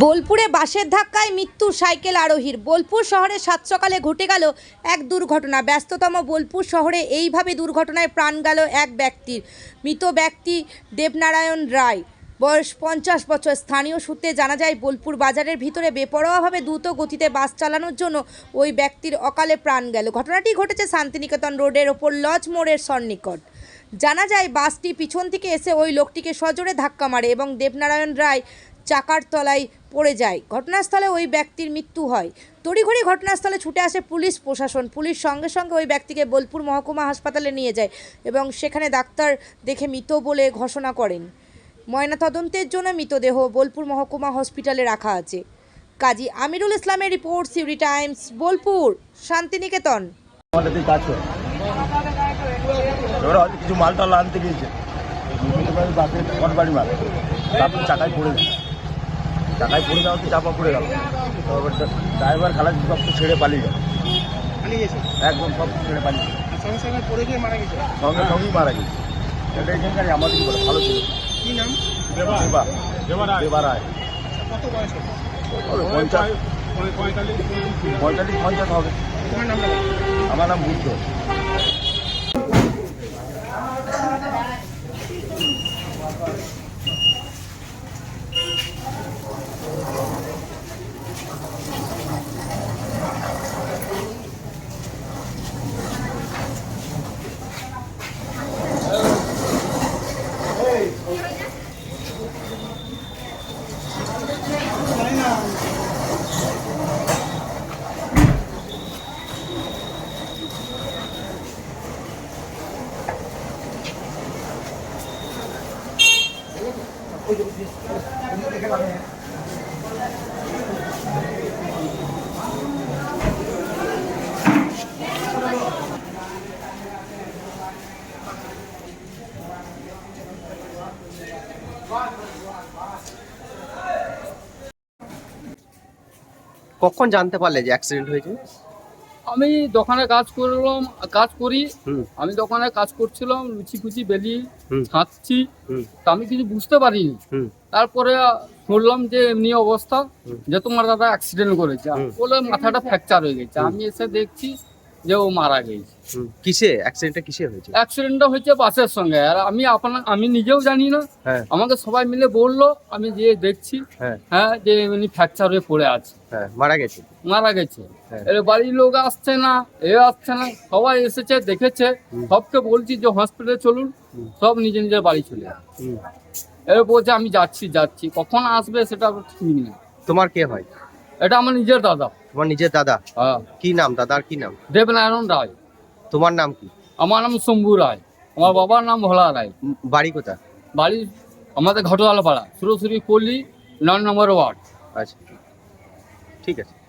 বোলপুরে বাসের ধাক্কায় মৃত্যু সাইকেল আরোহীর। বোলপুর শহরে সাত সকালে ঘটে গেল এক দুর্ঘটনা। ব্যস্ততম বোলপুর শহরে এইভাবে দুর্ঘটনায় প্রাণ গেল এক ব্যক্তির। মৃত ব্যক্তি দেবনারায়ণ রায়। বয়স পঞ্চাশ বছর। স্থানীয় সূত্রে জানা যায়, বোলপুর বাজারের ভিতরে বেপরোয়াভাবে দ্রুত গতিতে বাস চালানোর জন্য ওই ব্যক্তির অকালে প্রাণ গেল। ঘটনাটি ঘটেছে শান্তিনিকেতন রোডের ওপর লজ মোড়ের সন্নিকট। জানা যায়, বাসটি পিছন থেকে এসে ওই লোকটিকে সজোরে ধাক্কা মারে এবং দেবনারায়ণ রায় চাকার তলায় পড়ে যায়। ঘটনাস্থলে ওই ব্যক্তির মৃত্যু হয়। তড়িঘড়ি ঘটনাস্থলে ছুটে আসে পুলিশ প্রশাসন। পুলিশ সঙ্গে সঙ্গে ওই ব্যক্তিকে বোলপুর মহকুমা হাসপাতালে নিয়ে যায় এবং সেখানে ডাক্তার দেখে মৃত বলে ঘোষণা করেন। ময়নাতদন্তের জন্য মৃতদেহ বোলপুর মহকুমা হসপিটালে রাখা আছে। কাজী আমিরুল ইসলামের রিপোর্ট সিউরি টাইমস, বোলপুর, শান্তিনিকেতন। কিছু মাল টাল আনতে গিয়েছে। চাকায় পড়ে গেল চাকায় পড়ে যাওয়া তো চাপা পড়ে গেল। তারপর ড্রাইভার খালাস সব তো ছেড়ে পালিয়ে গেল। পালিয়ে গেছে? একদম সব ছেড়ে পালিয়ে সঙ্গে সঙ্গে পড়ে গিয়ে মারা গেছে? সঙ্গে সঙ্গেই মারা গেছে। এটা এখানকার আমাদের কি বলে ভালো ছিল। কি নাম? দেবা দেবা রায়। কত বয়স পঞ্চাশ পঁয়তাল্লিশ পঞ্চাশ হবে। আমার নাম বুদ্ধ। কখন জানতে পারলে যে অ্যাক্সিডেন্ট হয়েছে? আমি দোকানে কাজ করলাম কাজ করি। আমি দোকানে কাজ করছিলাম লুচি কুচি বেলি। ছাঁচছি তা আমি কিছু বুঝতে পারিনি। তারপরে শুনলাম যে এমনি অবস্থা যে তোমার দাদা অ্যাক্সিডেন্ট করেছে। বলে মাথাটা ফ্র্যাকচার হয়ে গেছে। আমি এসে দেখছি যে ও মারা গেছে। কিসে? অ্যাক্সিডেন্টটা কিসে হয়েছে? অ্যাক্সিডেন্টটা হয়েছে বাসের সঙ্গে। আর আমি আপনার আমি নিজেও জানি না। হ্যাঁ। আমাকে সবাই মিলে বলল আমি যে দেখছি হ্যাঁ। হ্যাঁ যে এমনি ফ্র্যাকচার হয়ে পড়ে আছে। হ্যাঁ মারা গেছে। মারা গেছে। এর বাড়ির লোক আসছে না এ আসছে না সবাই এসেছে দেখেছে। সবকে বলছি যে হসপিটালে চলুন। সব নিজের নিজের বাড়ি চলে এর বলছে আমি যাচ্ছি যাচ্ছি। কখন আসবে সেটা ঠিক নেই। তোমার কে হয়? এটা আমার নিজের দাদা। তোমার নিজের দাদা? হ্যাঁ। কি নাম? দাদার কি নাম? দেবনারায়ণ রায়। তোমার নাম কি? আমার নাম শম্ভু রায়। আমার বাবার নাম ভোলা রায়। বাড়ি কোথায়? বাড়ি আমাদের ঘটোয়ালা পাড়া সুরসুরি পল্লী নয় নম্বর ওয়ার্ড। আচ্ছা। ঠিক আছে।